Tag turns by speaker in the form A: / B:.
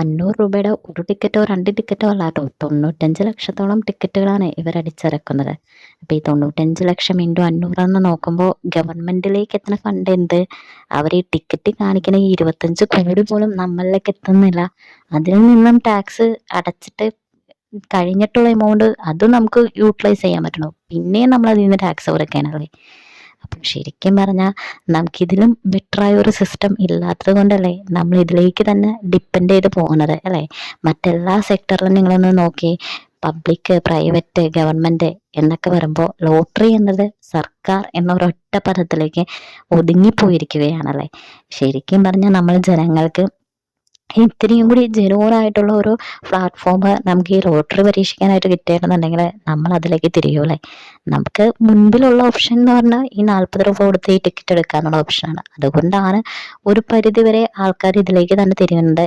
A: അഞ്ഞൂറ് രൂപയുടെ ഒരു ടിക്കറ്റോ രണ്ട് ടിക്കറ്റോ അല്ല കേട്ടോ. തൊണ്ണൂറ്റഞ്ച് ലക്ഷത്തോളം ടിക്കറ്റുകളാണ് ഇവർ അടിച്ചിറക്കുന്നത്. അപ്പോൾ ഈ തൊണ്ണൂറ്റഞ്ച് ലക്ഷം ഇൻഡു അഞ്ഞൂറെന്ന് നോക്കുമ്പോൾ ഗവൺമെന്റിലേക്ക് എത്തുന്ന ഫണ്ട് എന്ത്? അവർ ഈ ടിക്കറ്റ് കാണിക്കുന്ന ഈ ഇരുപത്തഞ്ച് കോടി പോലും നമ്മളിലേക്ക് എത്തുന്നില്ല. അതിൽ നിന്നും ടാക്സ് അടച്ചിട്ട് കഴിഞ്ഞിട്ടുള്ള എമൗണ്ട് അതും നമുക്ക് യൂട്ടിലൈസ് ചെയ്യാൻ പറ്റണം. പിന്നെയും നമ്മൾ അതിൽ നിന്ന് ടാക്സ് കുറയ്ക്കാനല്ലേ. അപ്പം ശരിക്കും പറഞ്ഞാൽ നമുക്കിതിലും ബെറ്ററായ ഒരു സിസ്റ്റം ഇല്ലാത്തത് കൊണ്ടല്ലേ നമ്മൾ ഇതിലേക്ക് തന്നെ ഡിപ്പെൻഡ് ചെയ്ത് പോകുന്നത് അല്ലേ? മറ്റെല്ലാ സെക്ടറിലും നിങ്ങളൊന്ന് നോക്കി. പബ്ലിക് പ്രൈവറ്റ് ഗവൺമെന്റ് എന്നൊക്കെ വരുമ്പോൾ ലോട്ടറി എന്നത് സർക്കാർ എന്ന ഒരൊറ്റ പദത്തിലേക്ക് ഒതുങ്ങിപ്പോയിരിക്കുകയാണല്ലേ? ശരിക്കും പറഞ്ഞാൽ നമ്മൾ ജനങ്ങൾക്ക് ഇത്രയും കൂടി ജെനുവനായിട്ടുള്ള ഒരു പ്ലാറ്റ്ഫോം നമുക്ക് ഈ ലോട്ടറി പരീക്ഷിക്കാനായിട്ട് കിട്ടിയിട്ടുണ്ടെങ്കിൽ നമ്മൾ അതിലേക്ക് തിരിയൂലേ നമുക്ക് മുൻപിലുള്ള ഓപ്ഷൻ എന്ന് പറഞ്ഞാൽ ഈ നാൽപ്പത് രൂപ കൊടുത്ത് ഈ ടിക്കറ്റ് എടുക്കാനുള്ള ഓപ്ഷനാണ് അതുകൊണ്ടാണ് ഒരു പരിധി വരെ ആൾക്കാർ ഇതിലേക്ക് തന്നെ തിരിയുന്നത്.